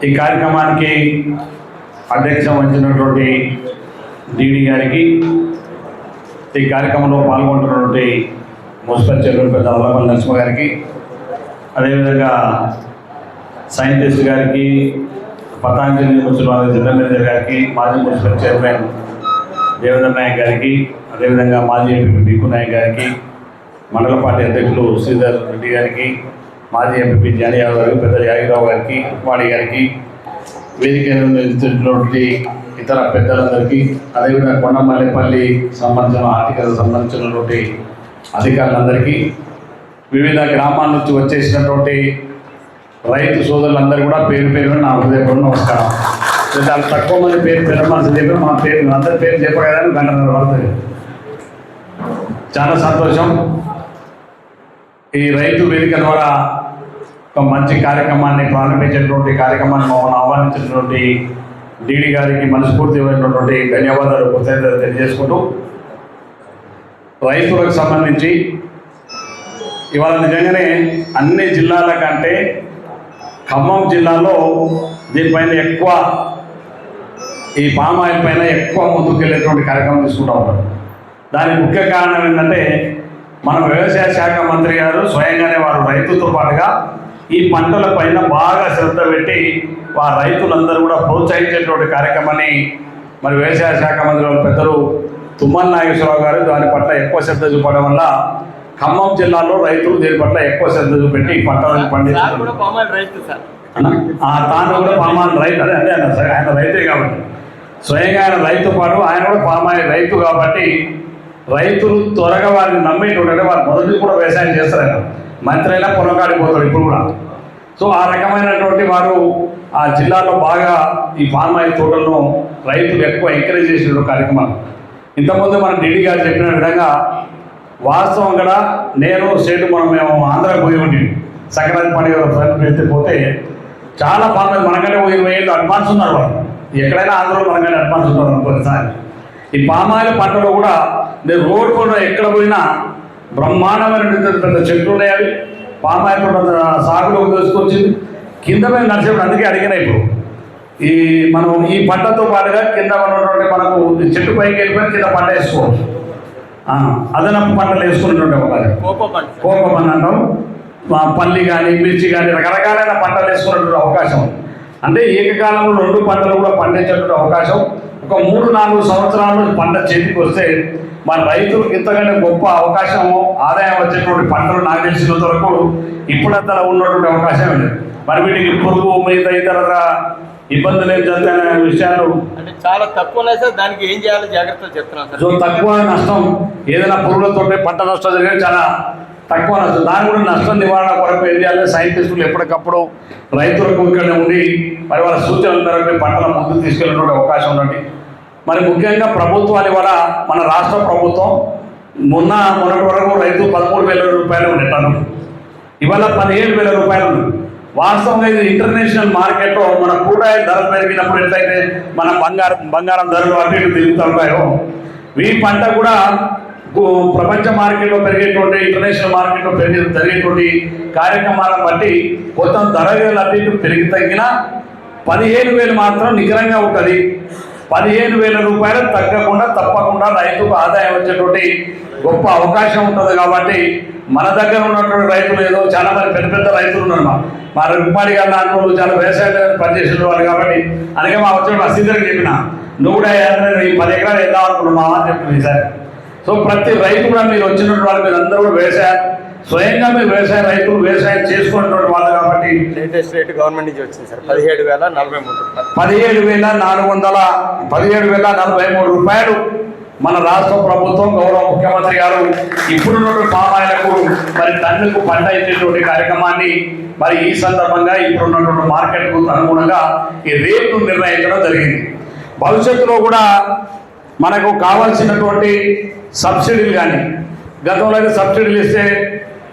ఈ కార్యక్రమానికి అధ్యక్షం వహించినటువంటి డీడీ గారికి ఈ కార్యక్రమంలో పాల్గొంటున్నటువంటి మున్సిపల్ చైర్మన్ పెద్ద అవలపల్లి నరసింహ గారికి అదేవిధంగా సైంటిస్ట్ గారికి పతాంజలి మున్సిపల్ జిల్లా మేనేజర్ గారికి మాజీ మున్సిపల్ చైర్మన్ దేవేంద్ర నాయక్ గారికి అదేవిధంగా మాజీ ఎంపీ బిక్కు నాయక్ గారికి మండల పార్టీ అధ్యక్షులు శ్రీధర్ రెడ్డి గారికి మాజీ ఎంపీ జానీ గారు పెద్ద యాగిరావు గారికి వాడి గారికి వేదిక నిర్మించినటువంటి ఇతర పెద్దలందరికీ అదేవిధంగా కొండమల్లేపల్లి సంబంధించిన ఆర్టికల్ సంబంధించినటువంటి అధికారులందరికీ వివిధ గ్రామాల నుంచి వచ్చేసినటువంటి రైతు సోదరులందరూ కూడా పేరు పేరు నా హృదయపూర్వక నమస్కారం. చాలా తక్కువ మంది పేరు పేరు మనసు చెప్పి మన పేరు అందరి పేరు చెప్పగలని గంటన్నర పడుతుంది చాలా సంతోషం. ఈ రైతు వేదిక ద్వారా ఒక మంచి కార్యక్రమాన్ని ప్రారంభించినటువంటి కార్యక్రమాన్ని మమ్మల్ని ఆహ్వానించినటువంటి డీడీ గారికి మనస్ఫూర్తిమైనటువంటి ధన్యవాదాలు కృతజ్ఞత తెలియజేసుకుంటూ రైతులకు సంబంధించి ఇవాళ నిజంగానే అన్ని జిల్లాల కంటే ఖమ్మం జిల్లాలో దీనిపైన ఎక్కువ ఈ పామ్ ఆయిల్ పైన ఎక్కువ ముందుకెళ్ళేటువంటి కార్యక్రమం తీసుకుంటా ఉంటారు దానికి ముఖ్య కారణం ఏంటంటే మన వ్యవసాయ శాఖ మంత్రి గారు స్వయంగానే వారు రైతులతో పాటుగా ఈ పంటల పైన బాగా శ్రద్ధ పెట్టి ఆ రైతులందరూ కూడా ప్రోత్సహించేటువంటి కార్యక్రమాన్ని మరి వ్యవసాయ శాఖ మంత్రి పెద్దలు తుమ్మల నాగేశ్వరరావు గారు దాని పట్ల ఎక్కువ శ్రద్ధ చూపడం వల్ల ఖమ్మం జిల్లాలో రైతులు దీని పట్ల ఎక్కువ శ్రద్ధ చూపెట్టి ఈ పంటలను పండించారు కూడా పామాయిల్ రైతు సార్. అన్న, ఆ తాను కూడా పామాయిల్ రైతు. అదే అదే ఆయన రైతే కాబట్టి. స్వయంగా ఆయన రైతు పాటు ఆయన కూడా పామాయిల్ రైతు కాబట్టి రైతులు త్వరగా వారిని నమ్మేటువంటి వారు మొదటి కూడా వ్యవసాయం చేస్తారు ఆయన. మంత్రి అయినా పొలకాడిపోతాడు పోతాడు ఇప్పుడు కూడా. సో ఆ రకమైనటువంటి వారు ఆ జిల్లాలో బాగా ఈ పామ్ ఆయిల్ తోటలను రైతులు ఎక్కువ ఎంకరేజ్ చేసిన కార్యక్రమం ఇంతకుముందు మన డిడి గారు చెప్పిన విధంగా వాస్తవం కూడా నేను స్టేట్ మనం మేము ఆంధ్రాకి పోయి ఉండి సంక్రాంతి పండుగ వెళ్తే పోతే చాలా ఫార్మర్స్ మనకంటే పోయి ఇరవై ఏళ్ళు అడ్వాన్స్ ఉన్నారు వాళ్ళు. ఎక్కడైనా ఆంధ్రలో మనకంటే అడ్వాన్స్ ఉన్నారు కొన్నిసార్లు ఈ పామాయిల పంటలో కూడా నేను రోడ్డు కూడా ఎక్కడ పోయినా బ్రహ్మాండమైన పెద్ద చెట్లు ఉన్నాయి అవి తోట సాగులోకి తీసుకొచ్చింది కింద మీద నడిచేప్పుడు అందుకే అడిగిన ఇప్పుడు. ఈ మనం ఈ పంటతో పాటుగా కింద ఉన్నటువంటి మనకు చెట్టు పైకి వెళ్ళిపోయి కింద పంట వేసుకోవచ్చు. అదనపు పంటలు వేసుకుంటుంటే ఒక కోకో పంట. పంట అంటాం. పల్లి కానీ మిర్చి కానీ రకరకాలైన పంటలు వేసుకున్నటువంటి అవకాశం. ఉంది. అంటే ఏకకాలంలో రెండు పంటలు కూడా పండించేటువంటి అవకాశం. ఒక మూడు నాలుగు సంవత్సరాలు పంట చేతికి వస్తే మన రైతులకు ఇంతకంటే గొప్ప అవకాశం ఆదాయం వచ్చేటువంటి పంటలు నాకు తెలిసినంత వరకు ఇప్పుడంతా ఉన్నటువంటి అవకాశం లేదు. మరి వీటికి పురుగు మిగతా ఇతర ఇబ్బందులు ఏం జరుగుతాయనే విషయాలు అంటే చాలా తక్కువ దానికి ఏం చేయాలో జాగ్రత్తలు చెప్తున్నాం సో సార్ తక్కువ నష్టం ఏదైనా పురుగులతో పంట నష్టం జరిగిన చాలా తక్కువ నష్టం దాని కూడా నష్టం నివారణ కొరకు ఏం చేయాలి? సైంటిస్టులు ఎప్పటికప్పుడు రైతులకు ఇక్కడ ఉండి మరి వాళ్ళ సూచనల మేరకు పంటల ముందుకు తీసుకెళ్ళినటువంటి అవకాశం ఉందండి. మరి ముఖ్యంగా ప్రభుత్వాలు కూడా మన రాష్ట్ర ప్రభుత్వం మొన్న మొన్నటి వరకు రైతు పదమూడు వేల రూపాయలు ఉండేటాను ఇవాళ పదిహేడు వేల రూపాయలు వాస్తవంగా ఇది ఇంటర్నేషనల్ మార్కెట్లో మన కూడాయి ధరలు పెరిగినప్పుడు ఎట్లయితే మన బంగారం బంగారం ధరలు అటు ఇటు తిరుగుతుంటాయో ఈ పంట కూడా ప్రపంచ మార్కెట్లో పెరిగేటువంటి ఇంటర్నేషనల్ మార్కెట్లో పెరిగే జరిగేటువంటి కార్యక్రమాలను బట్టి కొత్త వేలు అటు ఇటు పెరిగి తగ్గినా పదిహేను వేలు మాత్రం నికరంగా ఉంటుంది. పదిహేను వేల రూపాయలు తగ్గకుండా తప్పకుండా రైతుకు ఆదాయం వచ్చేటువంటి గొప్ప అవకాశం ఉంటుంది కాబట్టి మన దగ్గర ఉన్నటువంటి రైతులు ఏదో చాలా మంది పెద్ద పెద్ద రైతులు ఉన్నారు మా మా రుక్మాడి గారి నాన్నోళ్ళు చాలా వ్యవసాయం పనిచేసిన వాళ్ళు కాబట్టి అందుకే మా వచ్చిన మా చెప్పిన నువ్వు కూడా ఈ పది ఎకరాలు వెళ్దాం అనుకున్నావు అని చెప్పింది సార్ సో ప్రతి రైతు కూడా మీరు వచ్చినటువంటి వాళ్ళు మీరు అందరూ కూడా వ్యవసాయం స్వయంగా మీరు వ్యవసాయ రైతులు వ్యవసాయం చేసుకున్నటువంటి వాళ్ళు కాబట్టి లేటెస్ట్ రేట్ గవర్నమెంట్ నుంచి వచ్చింది సార్. పదిహేడు వేల నలభై మూడు పదిహేడు వేల నాలుగు వందల పదిహేడు వేల నలభై మూడు రూపాయలు మన రాష్ట్ర ప్రభుత్వం గౌరవ ముఖ్యమంత్రి గారు ఇప్పుడున్నటువంటి పామాయిలకు మరి టన్నుకు పంట ఇచ్చేటువంటి కార్యక్రమాన్ని మరి ఈ సందర్భంగా ఇప్పుడున్నటువంటి మార్కెట్కు అనుగుణంగా ఈ రేటును నిర్ణయించడం జరిగింది. భవిష్యత్తులో కూడా మనకు కావాల్సినటువంటి సబ్సిడీలు కానీ గతంలో అయితే సబ్సిడీలు ఇస్తే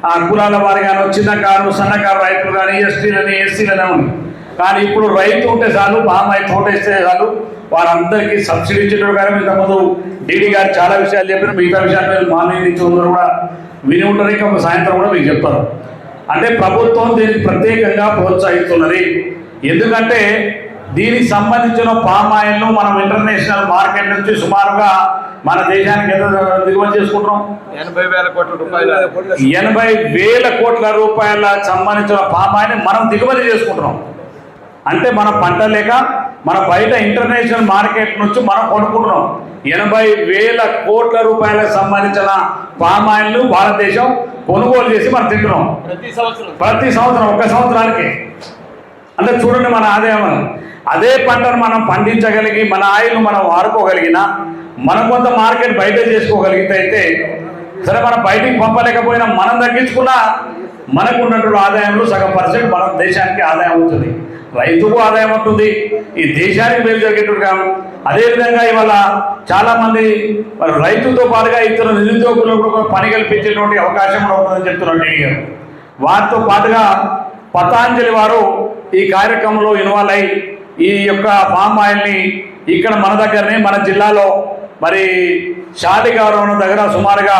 ఆ కులాల వారి కానీ చిన్న కారు సన్నకారు రైతులు కానీ ఎస్టీలని ఎస్సీలని ఉంది కానీ ఇప్పుడు రైతు ఉంటే చాలు బామ్మాయి తోట ఇస్తే చాలు వారందరికీ సబ్సిడీ ఇచ్చేటప్పుడు కానీ ఇంతకుముందు డీడీ గారు చాలా విషయాలు చెప్పిన మిగతా విషయాలు మీరు మానేది నుంచి కూడా విని ఉంటారు ఇంకా సాయంత్రం కూడా మీకు చెప్తారు. అంటే ప్రభుత్వం దీన్ని ప్రత్యేకంగా ప్రోత్సహిస్తున్నది. ఎందుకంటే దీనికి సంబంధించిన పామ్ ఆయిల్ను మనం ఇంటర్నేషనల్ మార్కెట్ నుంచి సుమారుగా మన దేశానికి ఎంత దిగుమతి చేసుకుంటున్నాం? ఎనభై వేల కోట్ల రూపాయలు. ఎనభై వేల కోట్ల రూపాయల సంబంధించిన పామ్ ఆయిల్ని మనం దిగుమతి చేసుకుంటున్నాం. అంటే మన పంట లేక మన బయట ఇంటర్నేషనల్ మార్కెట్ నుంచి మనం కొనుక్కుంటున్నాం. ఎనభై వేల కోట్ల రూపాయలకు సంబంధించిన పామ్ ఆయిల్ను భారతదేశం కొనుగోలు చేసి మనం తింటున్నాం. ప్రతి సంవత్సరం. ప్రతి సంవత్సరం ఒక సంవత్సరానికి. అంటే చూడండి మన ఆదాయం. అదే పంటను మనం పండించగలిగి మన ఆయిల్ను మనం వాడుకోగలిగిన మనం కొంత మార్కెట్ బయట చేసుకోగలిగితే అయితే సరే మనం బయటికి పంపలేకపోయినా మనం తగ్గించుకున్నా మనకు ఉన్నటువంటి ఆదాయంలో సగం పర్సెంట్ మన దేశానికి ఆదాయం అవుతుంది. రైతుకు ఆదాయం ఉంటుంది. ఈ దేశానికి మేలు జరిగేట్టుగా అదేవిధంగా ఇవాళ చాలామంది రైతుతో పాటుగా ఇతర నిరుద్యోగులకు కూడా పని కల్పించేటువంటి అవకాశం కూడా ఉంటుందని చెప్తున్నారు టీడీ గారు. వారితో పాటుగా పతాంజలి వారు ఈ కార్యక్రమంలో ఇన్వాల్వ్ అయి ఈ యొక్క పామ్ ఆయిల్ని ఇక్కడ మన దగ్గరనే మన జిల్లాలో మరి శాలిగౌరవం దగ్గర సుమారుగా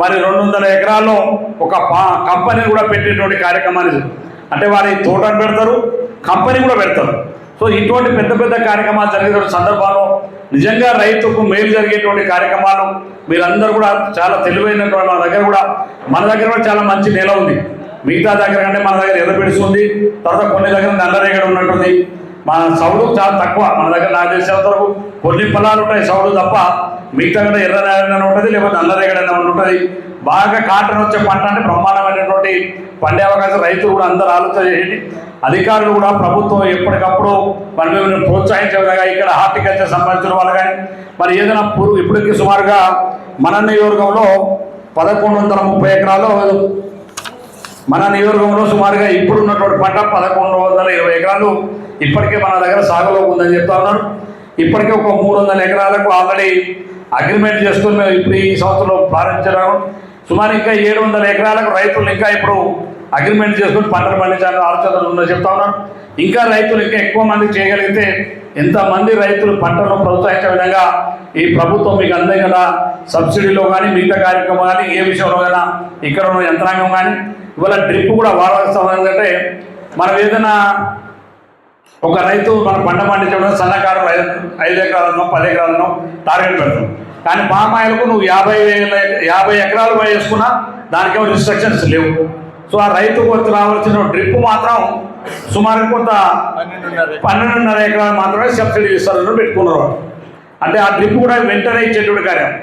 మరి రెండు వందల ఎకరాల్లో ఒక పా కంపెనీ కూడా పెట్టేటువంటి కార్యక్రమాన్ని అంటే వారి తోటను పెడతారు కంపెనీ కూడా పెడతారు. సో ఇటువంటి పెద్ద పెద్ద కార్యక్రమాలు జరిగేటువంటి సందర్భాలు నిజంగా రైతుకు మేలు జరిగేటువంటి కార్యక్రమాలు మీరందరూ కూడా చాలా తెలివైనటువంటి మన దగ్గర కూడా మన దగ్గర కూడా చాలా మంచి నేల ఉంది. మిగతా దగ్గర కంటే మన దగ్గర ఎర్రపిడిసి తర్వాత కొన్ని దగ్గర నల్లరేగడి ఉన్నట్టుంది. మన చౌడు చాలా తక్కువ. మన దగ్గర నాకు తెలిసినంత వరకు కొన్ని పొలాలు ఉంటాయి సౌడు తప్ప మిగతా కూడా ఎర్ర నేల ఉంటుంది లేకపోతే నల్లరేగడైనా ఉంటుంది. బాగా కాటన్ వచ్చే పంట అంటే బ్రహ్మాండమైనటువంటి పండే అవకాశం. రైతులు కూడా అందరూ ఆలోచన చేయండి. అధికారులు కూడా ప్రభుత్వం ఎప్పటికప్పుడు మన మేము ప్రోత్సహించే విధంగా ఇక్కడ హార్టికల్చర్ సంబంధించిన వాళ్ళు కానీ మరి ఏదైనా పురుగు ఇప్పటికీ సుమారుగా మన నియోజకవర్గంలో పదకొండు వందల ముప్పై ఎకరాలు మన నియోజకవర్గంలో సుమారుగా ఇప్పుడు ఉన్నటువంటి పంట పదకొండు వందల ఇరవై ఎకరాలు ఇప్పటికే మన దగ్గర సాగులో ఉందని చెప్తా ఉన్నారు. ఇప్పటికే ఒక మూడు వందల ఎకరాలకు ఆల్రెడీ అగ్రిమెంట్ చేసుకుని మేము ఇప్పుడు ఈ సంవత్సరంలో ప్రారంభించడం. సుమారు ఇంకా ఏడు వందల ఎకరాలకు రైతులు ఇంకా ఇప్పుడు అగ్రిమెంట్ చేసుకుని పంటలు పండించాలని ఆలోచనలు ఉందని చెప్తా ఉన్నారు. ఇంకా రైతులు ఇంకా ఎక్కువ మంది చేయగలిగితే ఎంతమంది రైతులు పంటను ప్రోత్సహించే విధంగా ఈ ప్రభుత్వం మీకు అందే కదా సబ్సిడీలో కానీ మిగతా కార్యక్రమం కానీ ఏ విషయంలో కానీ ఇక్కడ ఉన్న యంత్రాంగం కానీ ఇవాళ డ్రిప్ కూడా వాడవలసిన ఎందుకంటే మనం ఏదైనా ఒక రైతు మన పంట పండించడం సన్నకారు ఐదు ఐదు ఎకరాలను పది ఎకరాలను టార్గెట్ పెడతాం. కానీ పామాయిల్కు నువ్వు యాభై వేల యాభై ఎకరాలు వేసుకున్నా దానికేమో రిస్ట్రిక్షన్స్ లేవు. సో ఆ రైతుకు వచ్చి రావాల్సిన డ్రిప్ మాత్రం సుమారు కొంత పన్నెండున్నర. ఎకరాలు మాత్రమే సబ్సిడీ ఇస్తారని పెట్టుకున్నారు. అంటే ఆ డ్రిప్ కూడా వెంటనే ఇచ్చేటువంటి కార్యం.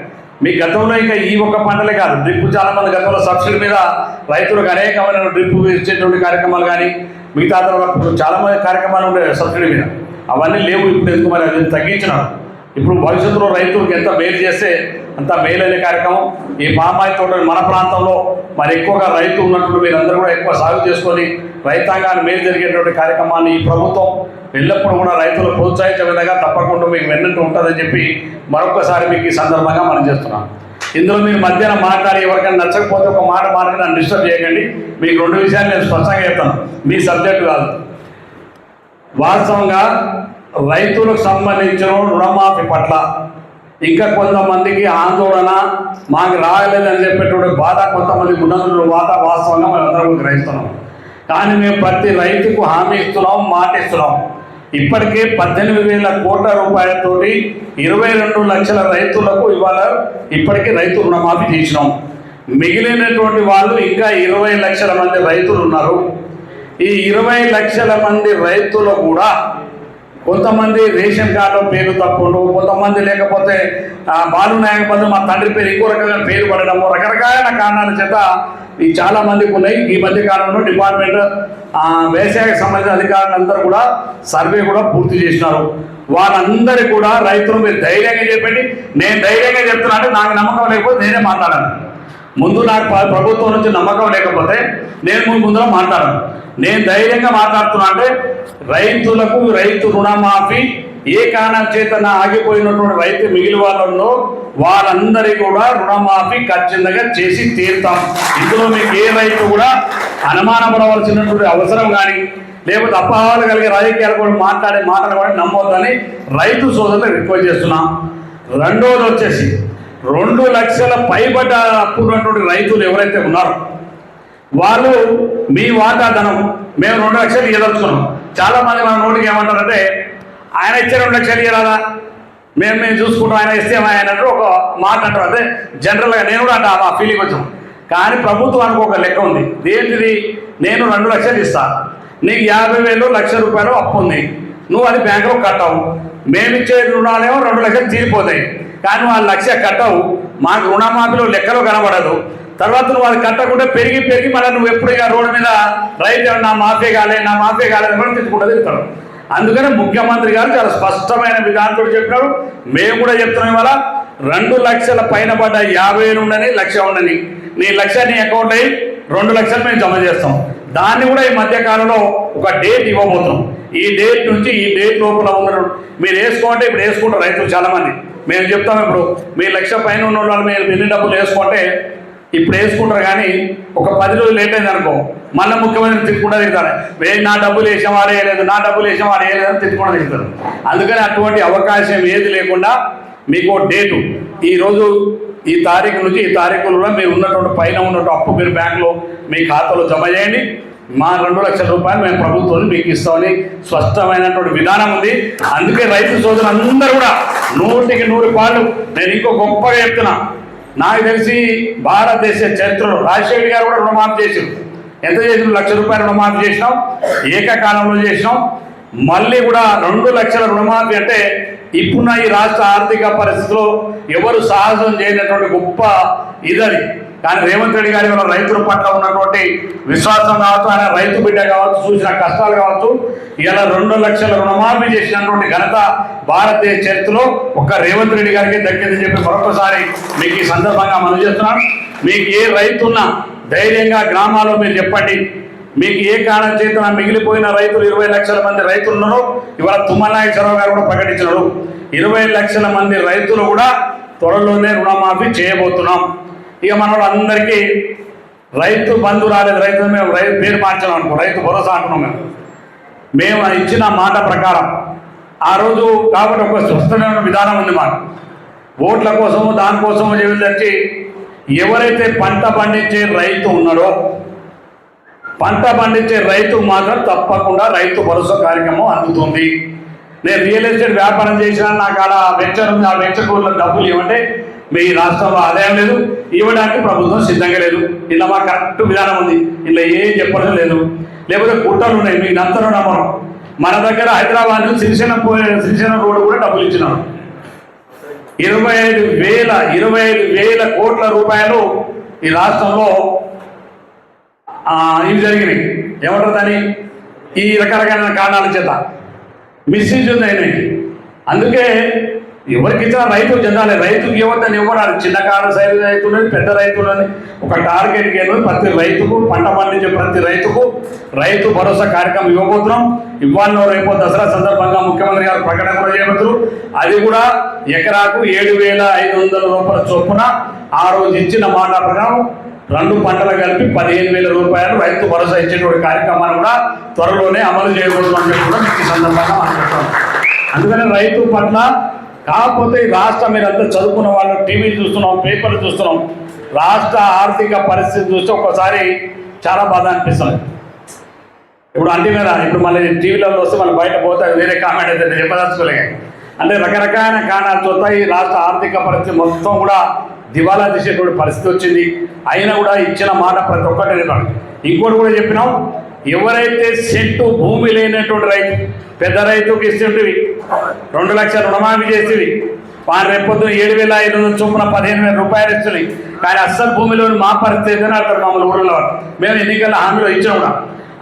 మీ గతంలో ఇంకా ఈ ఒక్క పంటలే కాదు డ్రిప్ చాలా మంది గతంలో సబ్సిడీ మీద రైతులకు అనేకమైన డ్రిప్ ఇచ్చేటువంటి కార్యక్రమాలు కానీ మిగతా తర్వాత చాలా మంది కార్యక్రమాలు ఉండే సబ్సిడీ మీద. అవన్నీ లేవు ఇప్పుడు ఎందుకు మరి అది తగ్గించినారు. ఇప్పుడు భవిష్యత్తులో రైతులకు ఎంత మేలు చేస్తే అంత మేలు అనే కార్యక్రమం ఈ పామాయి తోట మన ప్రాంతంలో మరి ఎక్కువగా రైతు ఉన్నప్పుడు మీరందరూ కూడా ఎక్కువ సాగు చేసుకొని రైతాంగాన్ని మేలు జరిగేటువంటి కార్యక్రమాన్ని ఈ ప్రభుత్వం ఎల్లప్పుడూ కూడా రైతులు ప్రోత్సహించే విధంగా తప్పకుండా మీకు వెన్నట్టు ఉంటుందని చెప్పి మరొకసారి మీకు ఈ సందర్భంగా మనం చేస్తున్నాం. ఇందులో మీరు మధ్యాహ్నం మాట్లాడి ఎవరికైనా నచ్చకపోతే ఒక మాట మాట్లాడి నన్ను డిస్టర్బ్ చేయకండి. మీకు రెండు విషయాలు నేను స్పష్టంగా చెప్తాను. మీ సబ్జెక్ట్ కాదు. వాస్తవంగా రైతులకు సంబంధించిన రుణమాఫీ పట్ల ఇంకా కొంతమందికి ఆందోళన మాకు రాగలేదని చెప్పేటువంటి బాధ కొంతమందికి ఉన్నటువంటి బాధ వాస్తవంగా మేము అందరం గ్రహిస్తున్నాం. కానీ మేము ప్రతి రైతుకు హామీ ఇస్తున్నాం మాట ఇస్తున్నాం. ఇప్పటికే పద్దెనిమిది వేల కోట్ల రూపాయలతోటి ఇరవై రెండు లక్షల రైతులకు ఇవాళ ఇప్పటికే రైతు రుణమాఫీ చేసినాం. మిగిలినటువంటి వాళ్ళు ఇంకా ఇరవై లక్షల మంది రైతులు ఉన్నారు. ఈ ఇరవై లక్షల మంది రైతులు కూడా కొంతమంది రేషన్ కార్డు పేరు తప్పుండు కొంతమంది లేకపోతే బాలు నాయకపోతే మా తండ్రి పేరు ఇంకో రకంగా పేరు పడడము రకరకాల కారణాల చేత ఈ చాలా మందికి ఉన్నాయి. ఈ మధ్య కాలంలో డిపార్ట్మెంట్ వ్యవసాయకు సంబంధించిన అధికారులందరూ కూడా సర్వే కూడా పూర్తి చేసినారు. వాళ్ళందరి కూడా రైతులు మీరు ధైర్యంగా చెప్పండి. నేను ధైర్యంగా చెప్తున్నా అంటే నాకు నమ్మకం లేకపోతే నేనే మాట్లాడాను ముందు నాకు ప్రభుత్వం నుంచి నమ్మకం లేకపోతే నేను ముందు ముందులో మాట్లాడను. నేను ధైర్యంగా మాట్లాడుతున్నా అంటే రైతులకు రైతు రుణమాఫీ ఏ కారణం చేత నా ఆగిపోయినటువంటి రైతు మిగిలి వాళ్ళలో వాళ్ళందరి కూడా రుణమాఫీ ఖచ్చితంగా చేసి తీరుతాం. ఇందులో మీకు ఏ రైతు కూడా అనుమానపడవలసినటువంటి అవసరం కానీ లేకపోతే అపహాలు కలిగే రాజకీయాలు కూడా మాట్లాడే మాటలు కూడా నమ్మొద్దని రైతు సోదరులు రిక్వెస్ట్ చేస్తున్నాం. రెండోది వచ్చేసి రెండు లక్షల పైబడ్డ అప్పు ఉన్నటువంటి రైతులు ఎవరైతే ఉన్నారో వాళ్ళు మీ వాటా ధనం మేము రెండు లక్షలు ఇవ్వదలుచుకున్నాం చాలా మంది మన నోటికి ఏమంటారంటే ఆయన ఇచ్చే రెండు లక్షలు ఇవ్వరాదా మేము మేము చూసుకుంటాం ఆయన ఇస్తే ఆయన ఒక మాట అంటారు. అదే జనరల్గా నేను కూడా అంటా ఆ ఫీలింగ్ వచ్చాం కానీ ప్రభుత్వానికి ఒక లెక్క ఉంది. ఏంటిది? నేను రెండు లక్షలు ఇస్తాను నీకు యాభై వేలు లక్ష రూపాయలు అప్పు ఉంది. నువ్వు అది బ్యాంకులో కట్టవు. మేమిచ్చే రుణాలేమో రెండు లక్షలు తీరిపోతాయి. కానీ వాళ్ళ లక్ష కట్టవు. మాకు రుణమాఫీలో లెక్కలో కనబడదు. తర్వాత నువ్వు అది కట్టకుండా పెరిగి పెరిగి మళ్ళీ నువ్వు ఎప్పుడు ఇక రోడ్డు మీద రైతు నా మాఫీ కాలే నా మాఫీ కాలేదు కూడా తిట్టుకుంటూ తిరుగుతాడు అందుకనే ముఖ్యమంత్రి గారు చాలా స్పష్టమైన విధానంతో చెప్పినారు. మేము కూడా చెప్తున్నాం ఇవాళ రెండు లక్షల పైన పడ్డ యాభై వేలు ఉండని లక్ష ఉండని. నీ లక్ష నీ అకౌంట్ అయ్యి రెండు లక్షలు మేము జమ చేస్తాం. దాన్ని కూడా ఈ మధ్యకాలంలో ఒక డేట్ ఇవ్వబోతున్నాం. ఈ డేట్ నుంచి ఈ డేట్ లోపల ఉన్న మీరు వేసుకోంటే ఇప్పుడు వేసుకుంటారు రైతులు చాలామంది. మేము చెప్తాం ఇప్పుడు మీ లక్ష పైన ఉన్న వాళ్ళు మీరు ఎన్ని డబ్బులు వేసుకుంటే ఇప్పుడు వేసుకుంటారు కానీ ఒక పది రోజులు లేట్ అయింది అనుకో మళ్ళీ ముఖ్యమంత్రి తిట్టుకుంటా తింటారు వే నా డబ్బులు వేసాం వాడేయలేదు నా డబ్బులు వేసాం వాడేయలేదు అని తిట్టుకుంటా తింటారు అందుకని అటువంటి అవకాశం ఏది లేకుండా మీకు డేటు ఈరోజు ఈ తారీఖు నుంచి ఈ తారీఖులో మీరు ఉన్నటువంటి పైన ఉన్నటువంటి అప్పు మీరు బ్యాంకులో మీ ఖాతాలో జమ చేయండి. మా రెండు లక్షల రూపాయలు మేము ప్రభుత్వం మీకు ఇస్తామని స్పష్టమైనటువంటి విధానం ఉంది. అందుకే రైతు సోదరులు అందరూ కూడా నూటికి నూరు పాలు నేను ఇంకో గొప్పగా చెప్తున్నా. నాకు తెలిసి భారతదేశ చరిత్రలో రాజశేఖర్ గారు కూడా రుణమాఫీ చేసారు ఎంత చేసిన లక్ష రూపాయలు రుణమాఫీ చేసినాం ఏకకాలంలో చేసినాం. మళ్ళీ కూడా రెండు లక్షల రుణమాఫీ అంటే ఇప్పుడున్న ఈ రాష్ట్ర ఆర్థిక పరిస్థితిలో ఎవరు సాహసం చేయనటువంటి గొప్ప ఇదని కానీ రేవంత్ రెడ్డి గారి వల్ల రైతుల పట్ల ఉన్నటువంటి విశ్వాసం కావచ్చు ఆయన రైతు బిడ్డ కావచ్చు చూసిన కష్టాలు కావచ్చు ఇలా రెండు లక్షల రుణమాఫీ చేసినటువంటి ఘనత భారతదేశ చరిత్రలో ఒక రేవంత్ రెడ్డి గారికి దక్కిందని చెప్పి మరొకసారి మీకు ఈ సందర్భంగా మనం చేస్తున్నాం. మీకు ఏ రైతున్నా ధైర్యంగా గ్రామాల్లో మీరు చెప్పండి. మీకు ఏ కారణం చేత మిగిలిపోయిన రైతులు ఇరవై లక్షల మంది రైతులు ఉన్నారో ఇవాళ తుమ్మల నాగేశ్వరరావు గారు కూడా ప్రకటించారు ఇరవై లక్షల మంది రైతులు కూడా త్వరలోనే రుణమాఫీ చేయబోతున్నాం. ఇక మన అందరికీ రైతు బంధు రాలేదు రైతు మేము రైతు పేరు మార్చాం అనుకో రైతు భరోసా అంటున్నాం మేము. మేము ఇచ్చిన మాట ప్రకారం ఆ రోజు కాబట్టి ఒక స్వస్థమైన విధానం ఉంది మాకు. ఓట్ల కోసము దానికోసము చెప్పి ఎవరైతే పంట పండించే రైతు ఉన్నాడో పంట పండించే రైతు మాత్రం తప్పకుండా రైతు భరోసా కార్యక్రమం అందుతుంది. నేను రియల్ ఎస్టేట్ వ్యాపారం చేసినా నాకు ఆడ వెంచర్ ఉంది ఆ వెంచర్ డబ్బులు ఇవ్వంటే మీ రాష్ట్రంలో ఆదాయం లేదు ఇవ్వడానికి ప్రభుత్వం సిద్ధంగా లేదు. ఇలా మా కరెక్ట్ విధానం ఉంది. ఇలా ఏం చెప్పడం లేదు. లేకపోతే కుట్రలు ఉన్నాయి. మీకు అంతరం నమ్మరం. మన దగ్గర హైదరాబాద్ నుంచి సిరిసేన సిరిసేన రోడ్డు కూడా డబ్బులు ఇచ్చినారు. ఇరవై ఐదు వేల ఇరవై ఐదు వేల కోట్ల రూపాయలు ఈ రాష్ట్రంలో ఇవి జరిగినాయి. ఏమంటారు దాన్ని? ఈ రకరకాల కారణాల చేత. మిస్యూజ్ ఉంది అందుకే ఎవరికిచ్చిన రైతు చెందాలి. రైతుకి ఇవ్వద్దని ఇవ్వడాలి చిన్న కాడ సైజు రైతులని పెద్ద రైతులని. ఒక టార్గెట్ కేంద్రం ప్రతి రైతుకు పంట పండించే ప్రతి రైతుకు రైతు భరోసా కార్యక్రమం ఇవ్వబోతున్నాం. ఇవ్వాలో రేపు దసరా సందర్భంగా ముఖ్యమంత్రి గారు ప్రకటన కూడా చేయవచ్చు అది కూడా ఎకరాకు ఏడు వేల ఐదు వందల రూపాయల చొప్పున ఆ రోజు ఇచ్చిన మాట ప్రకారం రెండు పంటలు కలిపి పదిహేను వేల రూపాయలు రైతు భరోసా ఇచ్చేటువంటి కార్యక్రమాన్ని కూడా త్వరలోనే అమలు చేయకూడదు అని చెప్పి కూడా ఈ సందర్భంగా మనం అందుకని రైతు పట్ల కాకపోతే ఈ రాష్ట్రం మీరంతా చదువుకున్న వాళ్ళు టీవీ చూస్తున్నాం పేపర్లు చూస్తున్నాం. రాష్ట్ర ఆర్థిక పరిస్థితి చూస్తే ఒక్కసారి చాలా బాధ అనిపిస్తుంది. ఇప్పుడు అంటే కదా ఇప్పుడు మళ్ళీ టీవీలో వస్తే మనం బయట పోతే వేరే కామెంట్ అయితే చెప్పదలుచుకోలే అంటే రకరకాల కారణాలు చూస్తాయి ఈ రాష్ట్ర ఆర్థిక పరిస్థితి మొత్తం కూడా దివాలా తీసేటువంటి పరిస్థితి వచ్చింది. అయినా కూడా ఇచ్చిన మాట ప్రతి ఒక్కటి ఇంకోటి కూడా చెప్పినాం ఎవరైతే సెంటు భూమి లేనటువంటి రైతు పెద్ద రైతుకి ఇస్తుంటివి రెండు లక్షల రుణమాఫీ చేసేవి. వారు రేపొద్దున ఏడు వేల ఐదు వందల చొప్పున పదిహేను వేల రూపాయలు ఇస్తుంది కానీ అస్సలు భూమిలోని మా పరిస్థితి అని అంటారు మమ్మల్ని ఊళ్ళో మేము ఎన్నికల హామీలో ఇచ్చాం కూడా.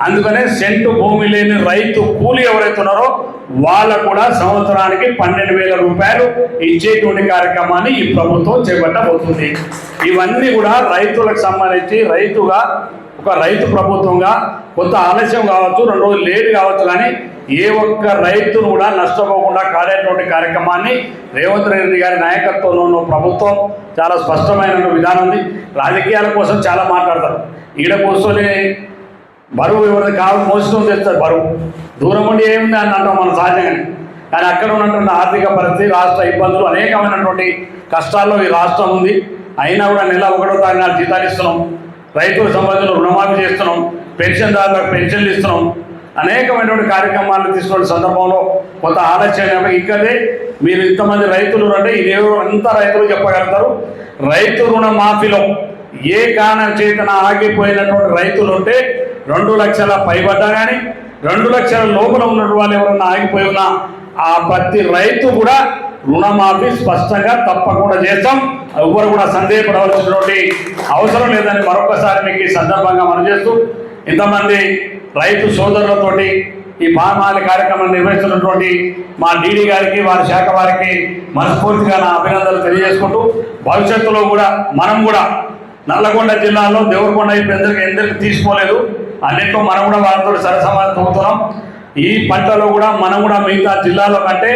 అందుకనే సెంటు భూమి లేని రైతు కూలి ఎవరైతే ఉన్నారో వాళ్ళకు కూడా సంవత్సరానికి పన్నెండు వేల రూపాయలు ఇచ్చేటువంటి కార్యక్రమాన్ని ఈ ప్రభుత్వం చేపట్టబోతుంది. ఇవన్నీ కూడా రైతులకు సంబంధించి రైతుగా ఒక రైతు ప్రభుత్వంగా కొంత ఆలస్యం కావచ్చు రెండు రోజులు లేట్ కావచ్చు కానీ ఏ ఒక్క రైతును కూడా నష్టపోకుండా కాడేటువంటి కార్యక్రమాన్ని రేవంత్ రెడ్డి గారి నాయకత్వంలో ఉన్న ప్రభుత్వం చాలా స్పష్టమైన విధానం ఉంది. రాజకీయాల కోసం చాలా మాట్లాడతారు. ఈడ కూర్చొని బరువు ఎవరిది కావాలి మోసం తెస్తారు బరువు. దూరం ఉండి ఏముంది అని అంటాం మనం సహజంగానే. కానీ అక్కడ ఉన్నటువంటి ఆర్థిక పరిస్థితి రాష్ట్ర ఇబ్బందులు అనేకమైనటువంటి కష్టాల్లో ఈ రాష్ట్రం ఉంది. అయినా కూడా నెల ఒకటో తారీఖు జీతాలు ఇస్తున్నాం. రైతులకు సంబంధించిన రుణమాఫీ చేస్తున్నాం పెన్షన్దారులకు పెన్షన్లు ఇస్తున్నాం. అనేకమైనటువంటి కార్యక్రమాలు తీసుకున్న సందర్భంలో కొంత ఆలస్యం ఇక్కడే. మీరు ఇంతమంది రైతులు అంటే ఇది ఎవరు ఎంత రైతులు చెప్పగలుగుతారు. రైతు రుణ మాఫీలో ఏ కారణం చేతన ఆగిపోయినటువంటి రైతులు ఉంటే రెండు లక్షల పైబడ్డా కానీ రెండు లక్షల లోపల ఉన్నటువంటి వాళ్ళు ఎవరన్నా ఆగిపోయి ఉన్నా ఆ ప్రతి రైతు కూడా రుణమాఫీ స్పష్టంగా తప్పకుండా చేస్తాం. ఎవరు కూడా సందేహపడవలసినటువంటి అవసరం లేదని మరొకసారి మీకు ఈ సందర్భంగా మనం చేస్తూ ఇంతమంది రైతు సోదరులతోటి ఈ పామాలి కార్యక్రమం నిర్వహిస్తున్నటువంటి మా డీడీ గారికి వారి శాఖ వారికి మనస్ఫూర్తిగా నా అభినందనలు తెలియజేసుకుంటూ భవిష్యత్తులో కూడా మనం కూడా నల్లగొండ జిల్లాలో దేవరకొండ ఇప్పుడు ఎందుకు ఎందుకు తీసుకోలేదు? అన్నింటిలో మనం కూడా వారితో సరసమానం తగ్గుతున్నాం ఈ పంటలో కూడా మనం కూడా మిగతా జిల్లాలో కంటే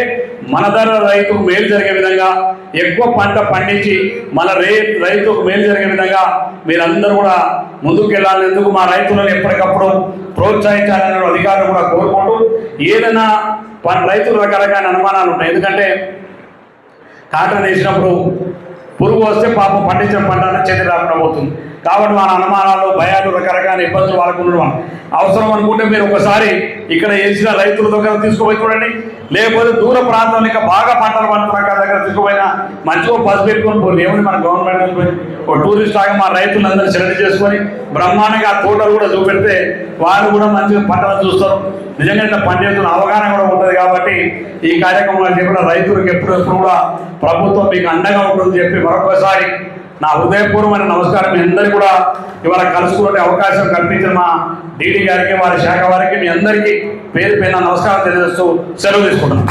మన ధర రైతుకు మేలు జరిగే విధంగా ఎక్కువ పంట పండించి మన రే రైతుకు మేలు జరిగే విధంగా మీరందరూ కూడా ముందుకు వెళ్ళాలనేందుకు మా రైతులను ఎప్పటికప్పుడు ప్రోత్సహించాలనే అధికారులు కూడా కోరుకుంటూ ఏదైనా ప- రైతులు రకరకాల అనుమానాలు ఉంటాయి. ఎందుకంటే కాటన్ వేసినప్పుడు పురుగు వస్తే పాపం పండించిన పంట చేతి రాకుండా పోతుంది. కాబట్టి మన అనుమానాలు భయాలు రకరకాల ఇబ్బందులు వాళ్ళకు ఉండడం అవసరం అనుకుంటే మీరు ఒకసారి ఇక్కడ వేసిన రైతుల దగ్గర తీసుకుపోయి చూడండి. లేకపోతే దూర ప్రాంతంలో ఇంకా బాగా పంటలు పండుతున్న దగ్గర తీసుకుపోయినా మంచిగా పసుపు పెట్టుకొని పోయి ఏమని మన గవర్నమెంట్ ఒక టూరిస్ట్ లాగా మా రైతులందరూ సెలెక్ట్ చేసుకొని బ్రహ్మాండంగా ఆ తోటలు కూడా చూపెడితే వాళ్ళు కూడా మంచిగా పంటలు చూస్తారు. నిజంగా ఇట్లా పనిచేస్తున్న అవగాహన కూడా ఉంటుంది కాబట్టి ఈ కార్యక్రమాలు చెప్పిన రైతులకు ఎప్పుడు కూడా ప్రభుత్వం మీకు అండగా ఉంటుంది చెప్పి మరొకసారి నా హృదయపూర్వమైన నమస్కారం మీ అందరికీ కూడా ఇవాళ కలుసుకునే అవకాశం కల్పించిన మా డీడీ గారికి వారి శాఖ వారికి మీ అందరికీ పేరు పైన నమస్కారం తెలియజేస్తూ సెలవు తీసుకుంటున్నాను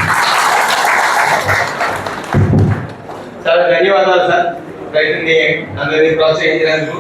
చాలా ధన్యవాదాలు సార్. రైతుని అందరినీ ప్రోత్సహించినందుకు.